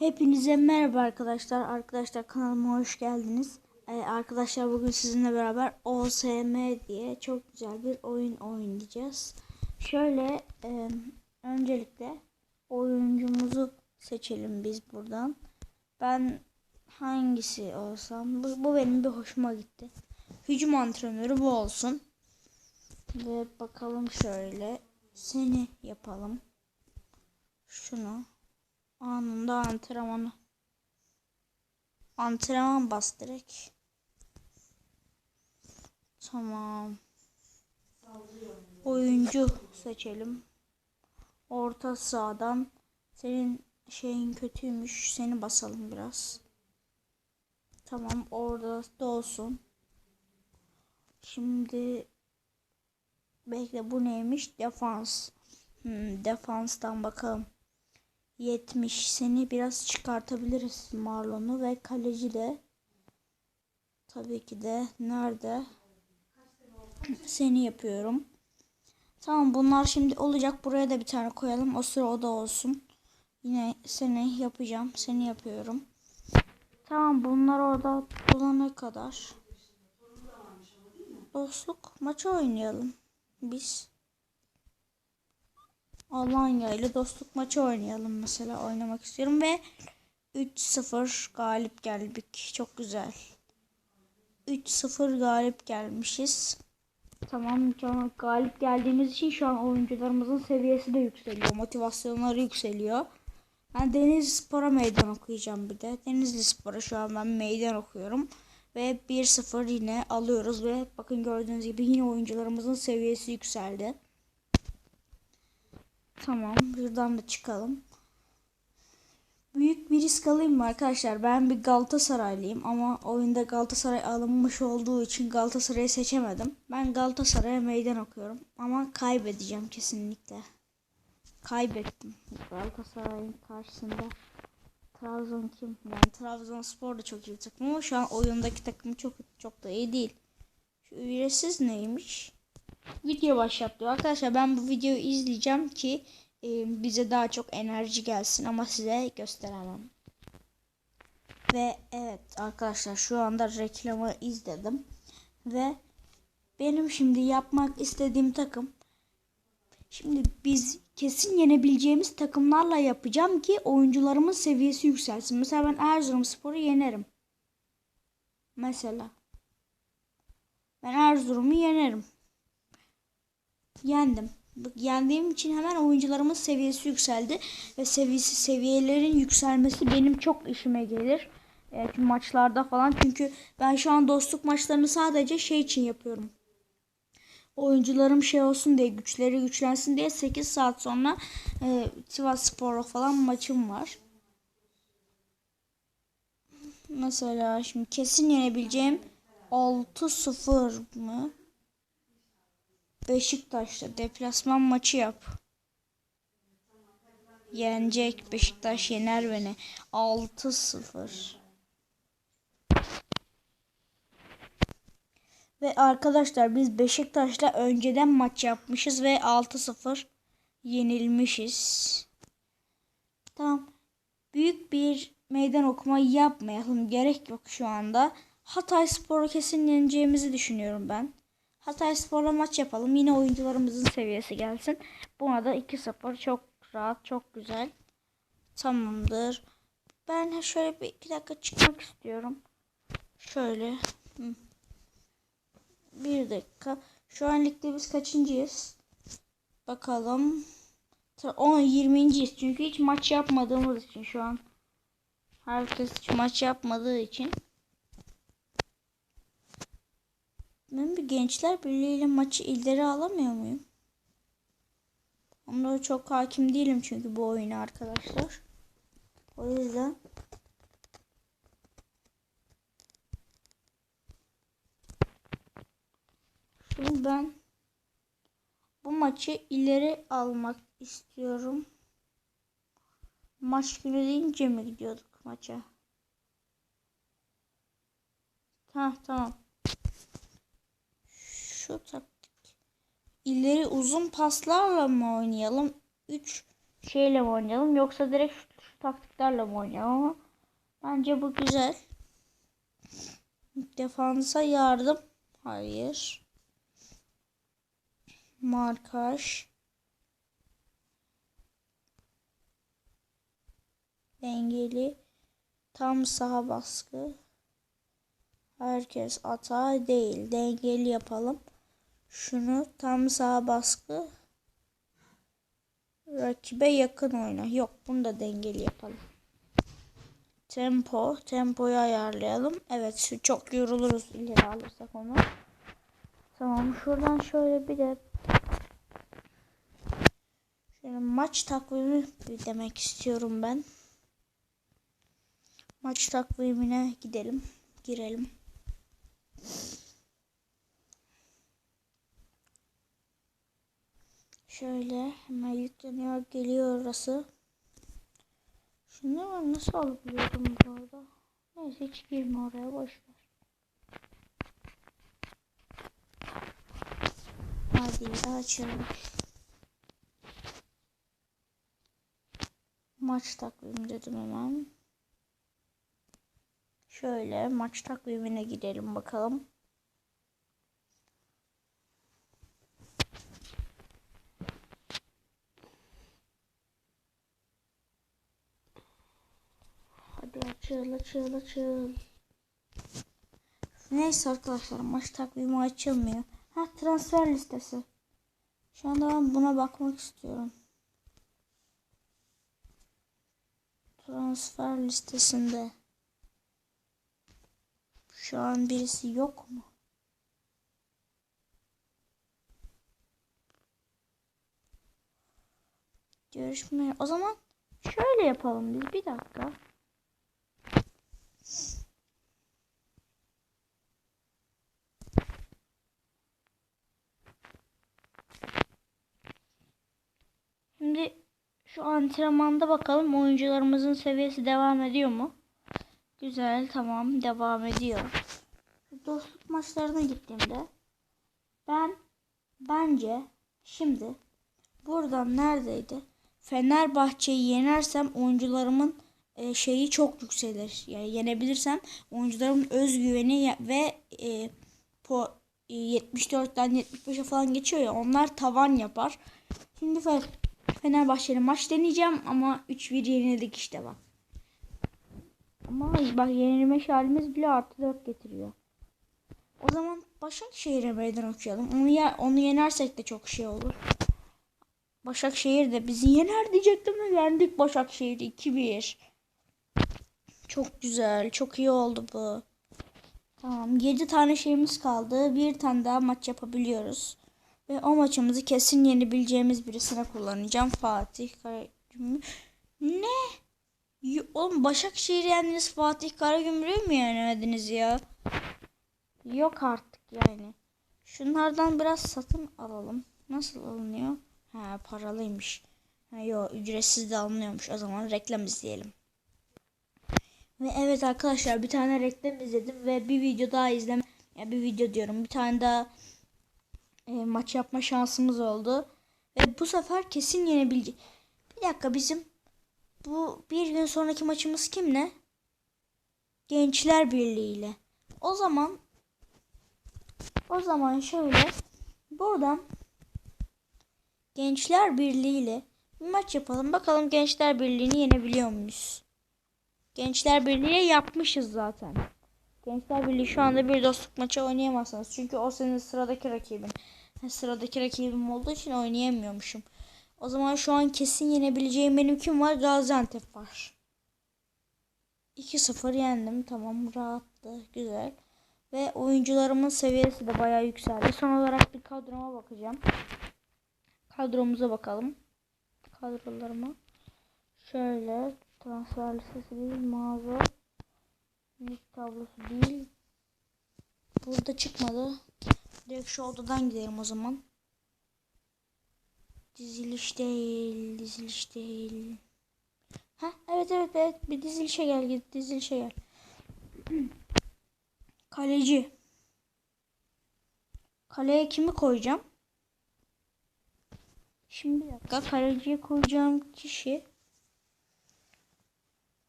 Hepinize merhaba arkadaşlar. Arkadaşlar kanalıma hoş geldiniz. Ee, arkadaşlar bugün sizinle beraber OSM diye çok güzel bir oyun oynayacağız. Şöyle e, öncelikle oyuncumuzu seçelim biz buradan. Ben hangisi olsam bu, bu benim bir hoşuma gitti. Hücum antrenörü bu olsun. Ve bakalım şöyle seni yapalım. Şunu anında antrenmanı. Antrenman bas direkt. Tamam. Oyuncu seçelim. Orta sahadan senin şeyin kötüymüş. Seni basalım biraz. Tamam orada da olsun. Şimdi bekle bu neymiş? Defans. Hmm, defanstan bakalım. 70 seni biraz çıkartabiliriz Marlon'u ve kaleci de tabii ki de nerede seni yapıyorum. Tamam bunlar şimdi olacak. Buraya da bir tane koyalım. O sıra o da olsun. Yine seni yapacağım. Seni yapıyorum. Tamam bunlar orada dolana kadar dostluk maçı oynayalım. Biz Alanya ile dostluk maçı oynayalım mesela oynamak istiyorum ve 3-0 galip geldik. Çok güzel. 3-0 galip gelmişiz. Tamam galip geldiğimiz için şu an oyuncularımızın seviyesi de yükseliyor. Motivasyonları yükseliyor. Ben Denizli Spor'a meydan okuyacağım bir de. Denizli Spor'a şu an ben meydan okuyorum. Ve 1-0 yine alıyoruz ve bakın gördüğünüz gibi yine oyuncularımızın seviyesi yükseldi. Tamam buradan da çıkalım. Büyük bir risk alayım mı arkadaşlar? Ben bir Galatasaraylıyım ama oyunda Galatasaray alınmış olduğu için Galatasaray'ı seçemedim. Ben Galatasaray'a meydan okuyorum ama kaybedeceğim kesinlikle. Kaybettim Galatasaray'ın karşısında. Trabzon kim? Yani Trabzonspor da çok iyi takım ama şu an oyundaki takım çok çok da iyi değil. Şu üyesiz neymiş? Video başlat diyor. Arkadaşlar ben bu videoyu izleyeceğim ki e, bize daha çok enerji gelsin ama size gösteremem. Ve evet arkadaşlar şu anda reklamı izledim. Ve benim şimdi yapmak istediğim takım Şimdi biz kesin yenebileceğimiz takımlarla yapacağım ki oyuncularımın seviyesi yükselsin. Mesela ben Erzurumspor'u yenerim. Mesela. Ben Erzurum'u yenerim yendim. Yendiğim için hemen oyuncularımın seviyesi yükseldi ve seviyesi seviyelerin yükselmesi benim çok işime gelir. Evet, maçlarda falan çünkü ben şu an dostluk maçlarını sadece şey için yapıyorum. Oyuncularım şey olsun diye güçleri güçlensin diye 8 saat sonra e, Sivas Spor'la falan maçım var. Mesela şimdi kesin yenebileceğim 6-0 mı? Beşiktaş'ta deplasman maçı yap. Yenecek Beşiktaş yener beni. 6-0. Ve arkadaşlar biz Beşiktaş'la önceden maç yapmışız ve 6-0 yenilmişiz. Tamam. Büyük bir meydan okuma yapmayalım. Gerek yok şu anda. Hatay Spor'u kesin yeneceğimizi düşünüyorum ben. Hatay Spor'la maç yapalım. Yine oyuncularımızın seviyesi gelsin. Buna da 2-0 çok rahat, çok güzel. Tamamdır. Ben şöyle bir iki dakika çıkmak istiyorum. Şöyle. Bir dakika. Şu an ligde biz kaçıncıyız? Bakalım. 10 20.yiz. Çünkü hiç maç yapmadığımız için şu an. Herkes hiç maç yapmadığı için. Ben bir Gençler Birliği ile maçı ileri alamıyor muyum? Onlara çok hakim değilim çünkü bu oyuna arkadaşlar. O yüzden Şimdi ben bu maçı ileri almak istiyorum. Maç günü deyince mi gidiyorduk maça? Ha tamam şu taktik. İleri uzun paslarla mı oynayalım? 3 şeyle mi oynayalım yoksa direkt şu, şu taktiklerle mi oynayalım bence bu güzel. Defansa yardım. Hayır. Markaj. Dengeli. Tam saha baskı. Herkes ata değil. Dengeli yapalım. Şunu tam saha baskı. Rakibe yakın oyna. Yok bunu da dengeli yapalım. Tempo. Tempoyu ayarlayalım. Evet şu çok yoruluruz ileri alırsak onu. Tamam şuradan şöyle bir de şöyle maç takvimi demek istiyorum ben. Maç takvimine gidelim. Girelim. Şöyle hemen yükleniyor. Geliyor orası. Şunu ben nasıl alabiliyorum bu arada? Neyse hiç girme oraya boş ver. Hadi açalım. Maç takvimi dedim hemen. Şöyle maç takvimine gidelim bakalım. Hadi açıl açıl açıl. Neyse arkadaşlar maç takvimi açılmıyor. Ha transfer listesi. Şu anda ben buna bakmak istiyorum. Transfer listesinde. Şu an birisi yok mu? Görüşme. O zaman şöyle yapalım biz. Bir dakika. Şimdi şu antrenmanda bakalım oyuncularımızın seviyesi devam ediyor mu? Güzel tamam devam ediyor. Dostluk maçlarına gittiğimde ben bence şimdi buradan neredeydi? Fenerbahçe'yi yenersem oyuncularımın e, şeyi çok yükselir. Yani yenebilirsem oyuncularımın özgüveni ve e, po, e, 74'ten 75'e falan geçiyor ya onlar tavan yapar. Şimdi Fenerbahçe'yle maç deneyeceğim ama 3-1 yenildik işte bak. Ama bak yenilme halimiz bile artı 4 getiriyor. O zaman Başakşehir'e meydan okuyalım. Onu, ya, onu yenersek de çok şey olur. Başakşehir de bizi yener diyecektim de yendik Başakşehir'i 2-1. Çok güzel. Çok iyi oldu bu. Tamam 7 tane şeyimiz kaldı. Bir tane daha maç yapabiliyoruz. Ve o maçımızı kesin yenebileceğimiz birisine kullanacağım. Fatih Karagümrük. Ne? Oğlum Başakşehir yendiniz Fatih Karagümrük'ü mü yenemediniz ya? Yok artık yani. Şunlardan biraz satın alalım. Nasıl alınıyor? Ha paralıymış. Ha, yok ücretsiz de alınıyormuş. O zaman reklam izleyelim. Ve evet arkadaşlar bir tane reklam izledim ve bir video daha izleme. Ya bir video diyorum. Bir tane daha e, maç yapma şansımız oldu. Ve bu sefer kesin yenebilecek. Bir dakika bizim bu bir gün sonraki maçımız kimle? Gençler Birliği ile. O zaman o zaman şöyle buradan Gençler Birliği ile bir maç yapalım. Bakalım Gençler Birliği'ni yenebiliyor muyuz? Gençler Birliği yapmışız zaten. Gençler Birliği şu anda bir dostluk maçı oynayamazsınız. Çünkü o senin sıradaki rakibin. Sıradaki rakibim olduğu için oynayamıyormuşum. O zaman şu an kesin yenebileceğim benim kim var? Gaziantep var. 2-0 yendim. Tamam rahattı. Güzel. Ve oyuncularımın seviyesi de bayağı yükseldi. Son olarak bir kadroma bakacağım. Kadromuza bakalım. Kadrolarıma. Şöyle transfer listesi değil mağaza. Lig tablosu değil. Burada çıkmadı. Direkt şu odadan gidelim o zaman. Diziliş değil, diziliş değil. Ha evet evet evet bir dizilişe gel git dizilişe gel. Kaleci. Kaleye kimi koyacağım? Şimdi bir dakika kaleciye koyacağım kişi.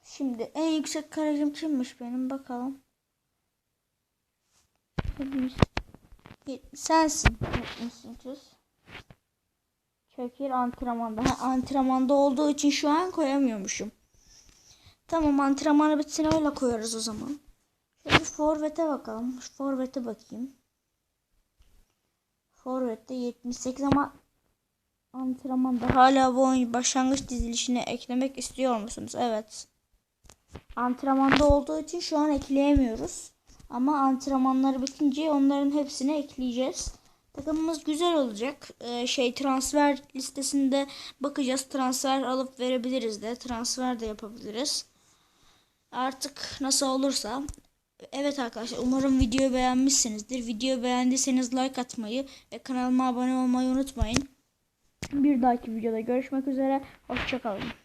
Şimdi en yüksek kalecim kimmiş benim bakalım. Sensin. 78. Çekir antrenmanda. Ha, antrenmanda olduğu için şu an koyamıyormuşum. Tamam antrenmanı bitsin öyle koyarız o zaman. Şöyle forvete bakalım. Forvete bakayım. Forvet'te 78 ama antrenmanda hala bu oyun başlangıç dizilişine eklemek istiyor musunuz? Evet. Antrenmanda olduğu için şu an ekleyemiyoruz. Ama antrenmanları bitince onların hepsini ekleyeceğiz. Takımımız güzel olacak. Ee, şey transfer listesinde bakacağız. Transfer alıp verebiliriz de. Transfer de yapabiliriz. Artık nasıl olursa. Evet arkadaşlar umarım videoyu beğenmişsinizdir. Videoyu beğendiyseniz like atmayı ve kanalıma abone olmayı unutmayın. Bir dahaki videoda görüşmek üzere. Hoşçakalın.